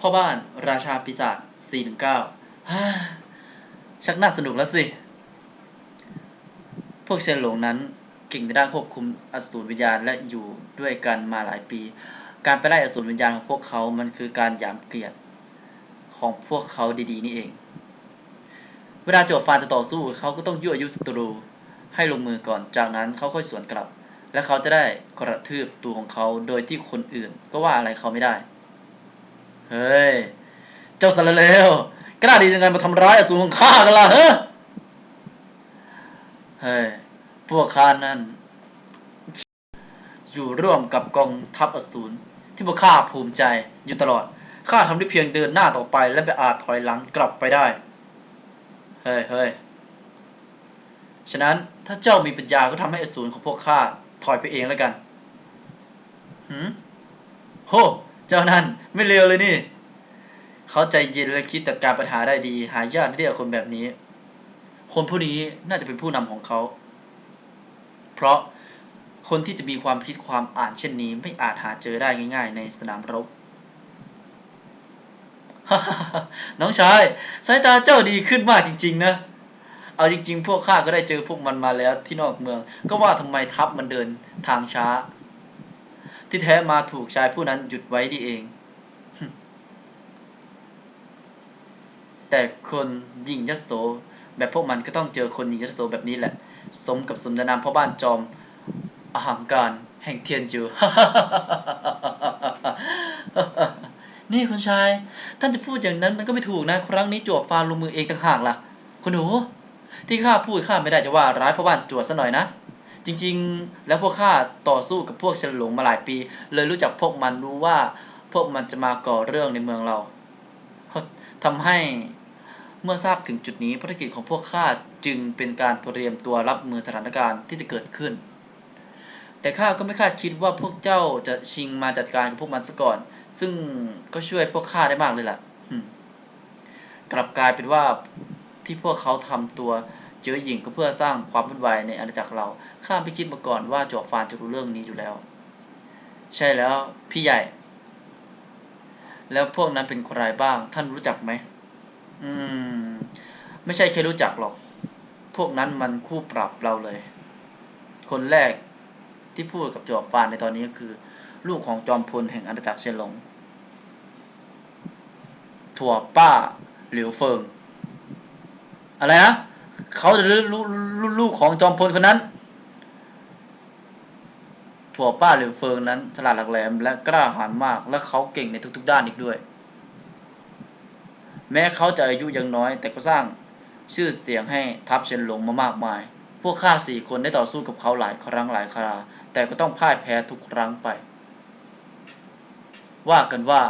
พ่อบ้านราชาปีศาจ419ฮ่าชักน่าสนุกแล้วสิ พวกเชนหลงนั้นเก่งในด้านควบคุมอสูรวิญญาณและอยู่ด้วยกันมาหลายปี การไปไล่อสูรวิญญาณของพวกเขา มันคือการหยามเกียรติของพวกเขาดีๆ นี่เอง เวลาโจฟานจะต่อสู้เขาก็ต้องยั่วยุศัตรูให้ลงมือก่อน จากนั้นเขาค่อยสวนกลับ และเขาจะได้กระทืบศัตรูของเขาโดยที่คนอื่น ก็ว่าอะไรเขาไม่ได้ เฮ้ย เจ้าสารเลวกล้าดียังไงมาทำร้ายอสูรของข้ากันล่ะเฮ้ยเฮ้ย พวกข้านั้น อยู่ร่วมกับกองทัพอสูรที่พวกข้าภูมิใจอยู่ตลอด ข้าทำได้เพียงเดินหน้าต่อไป และไม่อาจถอยหลังกลับไปได้ เฮ้ยเฮ้ยฉะนั้นถ้าเจ้ามีปัญญาก็ทำให้อสูรของพวกข้าถอยไปเองแล้วกันหืมโห เจ้านั่นไม่เลวเลยนี่ เขาใจเย็นและคิดจัดการปัญหาได้ดี หายากที่ได้คนแบบนี้ คนผู้นี้น่าจะเป็นผู้นำของเขา เพราะคนที่จะมีความคิดความอ่านเช่นนี้ ไม่อาจหาเจอได้ง่าย ๆ ในสนามรบ น้องชาย สายตาเจ้าดีขึ้นมากจริง ๆ นะ เอาจริง ๆ พวกข้าก็ได้เจอพวกมันมาแล้วที่นอกเมือง ก็ว่าทำไมทัพมันเดินทางช้า ที่แท้มาถูกชายผู้นั้นหยุดไว้ดีเอง แต่คนยิงยโสแบบพวกมันก็ต้องเจอคนยิงยโสแบบนี้แหละ สมกับสมญานามพ่อบ้านจอมอาหังการแห่งเทียนจูนี่คุณชาย ท่านจะพูดอย่างนั้นมันก็ไม่ถูกนะ ครั้งนี้จวบฟาลงมือเองต่างหากล่ะ คุณหนู ที่ข้าพูดข้าไม่ได้จะว่าร้ายพ่อบ้านจวดซะหน่อยนะ จริง ๆ แล้วพวกข้าต่อสู้กับพวกเฉลงมาหลายปี เลยรู้จักพวกมันรู้ว่า พวกมันจะมาก่อเรื่องในเมืองเราทำให้เมื่อทราบถึงจุดนี้ภารกิจของพวกข้าจึงเป็นการเตรียมตัวรับมือสถานการณ์ที่จะเกิดขึ้น แต่ข้าก็ไม่คาดคิดว่าพวกเจ้าจะชิงมาจัดการกับพวกมันซะก่อน ซึ่งก็ช่วยพวกข้าได้มากเลยล่ะกลับกลายเป็นว่าที่พวกเขาทำตัว จอหญิงก็เพื่อสร้างความวุ่นวายในอาณาจักรเรา ข้าไม่คิดมาก่อนว่าจวบฟานจะรู้เรื่องนี้อยู่แล้ว ใช่แล้วพี่ใหญ่ แล้วพวกนั้นเป็นใครบ้าง ท่านรู้จักไหม อืม ไม่ใช่แค่รู้จักหรอก พวกนั้นมันคู่ปรับเราเลย คนแรกที่พูดกับจอบฟานในตอนนี้ก็คือ ลูกของจอมพลแห่งอาณาจักรเชนหลง ถั่วป้าหลิวเฟิง อะไรนะ เขาจะลูกลูกของจอมพลคนนั้น ถั่วป้าหลิวเฟิงนั้นฉลาดหลักแหลมและกล้าหาญมาก และเขาเก่งในทุกๆด้านอีกด้วย แม้เขาจะอายุยังน้อย แต่ก็สร้างชื่อเสียงให้ทัพเชนหลงมามากมาย พวกข้าสี่คนได้ต่อสู้กับเขาหลายครั้งหลายครา แต่ก็ต้องพ่ายแพ้ทุกครั้งไป ว่ากันว่า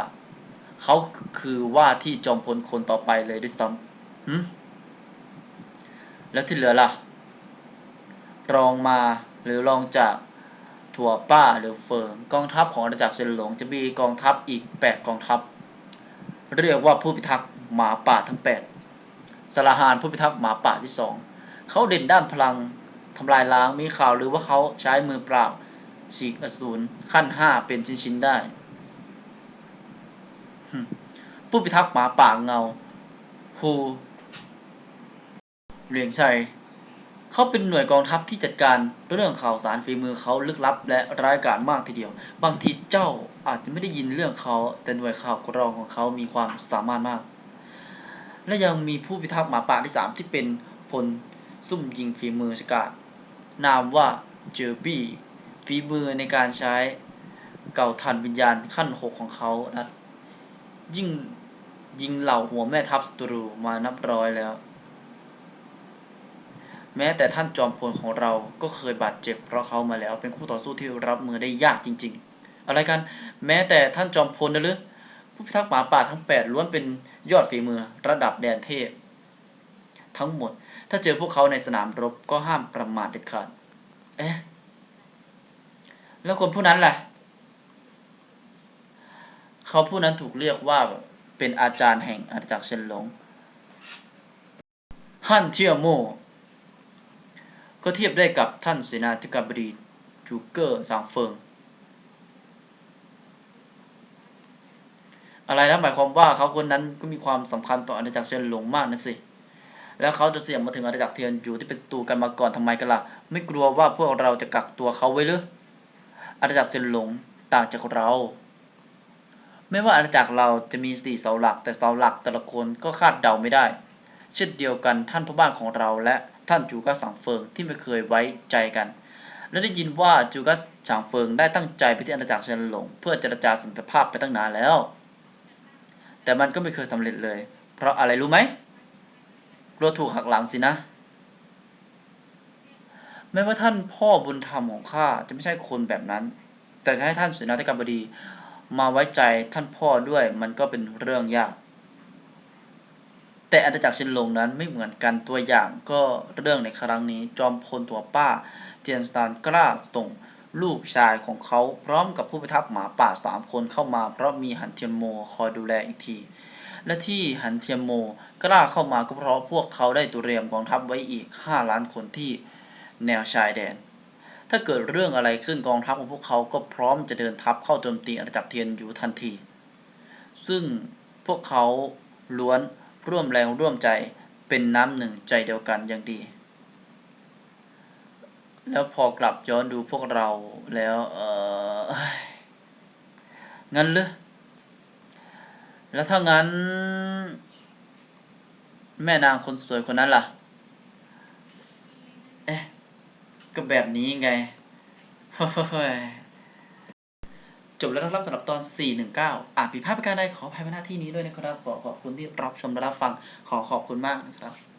เขาคือว่าที่จอมพลคนต่อไปเลยด้วยซ้ำ แล้วที่เหลือล่ะ รองมาหรือรองจากถั่วป้าหรือเฟิงกองทัพของอาณาจักรเซนหลงจะมีกองทัพอีกแปดกองทัพ เรียกว่าผู้พิทักษ์หมาป่าทั้งแปดสลาหานผู้พิทักษ์หมาป่าที่สองเขาเด่นด้านพลังทำลายล้างมีข่าวหรือว่าเขาใช้มือเปล่าฉีกอสูรขั้นห้าเป็นชิ้นๆได้ ผู้พิทักษ์หมาป่าเงาฮู เหลียงชัย เขาเป็นหน่วยกองทัพที่จัดการเรื่องข่าวสารฝีมือเขาลึกลับ และร้ายกาจมากทีเดียว บางทีเจ้าอาจจะไม่ได้ยินเรื่องเขา แต่หน่วยข่าวกรองของเขามีความสามารถมาก และยังมีผู้พิทักษ์หมาป่าที่สามที่เป็นพลซุ่มยิงฝีมือฉกาจนามว่าเจอร์บี้ฝีมือในการใช้เก่าทันวิญญาณขั้นหกของเขานะยิ่งยิงเหล่าหัวแม่ทัพศัตรูมานับร้อยแล้ว แม้แต่ท่านจอมพลของเราก็เคยบาดเจ็บเพราะเขามาแล้ว เป็นคู่ต่อสู้ที่รับมือได้ยากจริง ๆ อะไรกัน แม้แต่ท่านจอมพลนะหรือผู้พิทักษ์หมาป่าทั้งแปดล้วนเป็นยอดฝีมือระดับแดนเทพ ทั้งหมด ถ้าเจอพวกเขาในสนามรบก็ห้ามประมาทเด็ดขาด เอ๊ะ แล้วคนผู้นั้นล่ะ เขาผู้นั้นถูกเรียกว่าเป็นอาจารย์แห่งอาณาจักรเชนหลง ฮั่นเทียโม ก็เทียบได้กับท่านเสนาธิการบดีจูเกอร์ซางเฟิง อะไรนะหมายความว่าเขาคนนั้นก็มีความสำคัญต่ออาณาจักรเซียนหลงมากนะสิ แล้วเขาจะเสี่ยงมาถึงอาณาจักรเทียนอยู่ที่เป็นศัตรูกันมาก่อนทำไมกันล่ะ ไม่กลัวว่าพวกเราจะกักตัวเขาไว้หรืออาณาจักรเซนหลงต่างจากเรา ไม่ว่าอาณาจักรเราจะมีสี่เสาหลัก แต่เสาหลักแต่ละคนก็คาดเดาไม่ได้ เช่นเดียวกันท่านพ่อบ้านของเราและ ท่านจูกัสสังเฟิงที่ไม่เคยไว้ใจกัน และได้ยินว่าจูกัสฉางเฟิงได้ตั้งใจไปที่อาณาจักรเซียนหลง เพื่อเจรจาสันติภาพไปตั้งนานแล้ว แต่มันก็ไม่เคยสำเร็จเลย เพราะอะไรรู้ไหมกลัวถูกหักหลังสินะแม้ว่าท่านพ่อบุญธรรมของข้าจะไม่ใช่คนแบบนั้น แต่ให้ท่านเสนาธิการบดีมาไว้ใจท่านพ่อด้วยมันก็เป็นเรื่องยาก แต่อาณาจักรเชนหลงนั้นไม่เหมือนกันตัวอย่างก็เรื่องในครั้งนี้จอมพลตัวป้า เจียนสตานกล้าส่งลูกชายของเขาพร้อมกับผู้พิทักษ์หมาป่าสามคนเข้ามา เพราะมีหันเทียนโมคอยดูแลอีกที และที่หันเทียนโมกล้าเข้ามาก็เพราะพวกเขาได้เรียมกองทัพไว้อีก 5 ล้านคนที่แนวชายแดน ถ้าเกิดเรื่องอะไรขึ้นกองทัพของพวกเขาก็พร้อมจะเดินทัพเข้าโจมตีอาณาจักรเทียนอยู่ทันที ซึ่งพวกเขาล้วน ร่วมแรงร่วมใจเป็นน้ำหนึ่งใจเดียวกันอย่างดี แล้วพอกลับย้อนดูพวกเราแล้วเออเงั้นเหรอแล้วถ้างั้น แม่นางคนสวยคนนั้นล่ะ เอ๊ะ ก็แบบนี้ไง เฮ้ย จบแล้วนะครับสำหรับตอน 419 อะผิดพลาดประการใดขออภัยมาณที่นี้ด้วยนะครับ ขอขอบคุณที่รับชมและรับฟัง ขอขอบคุณมากนะครับ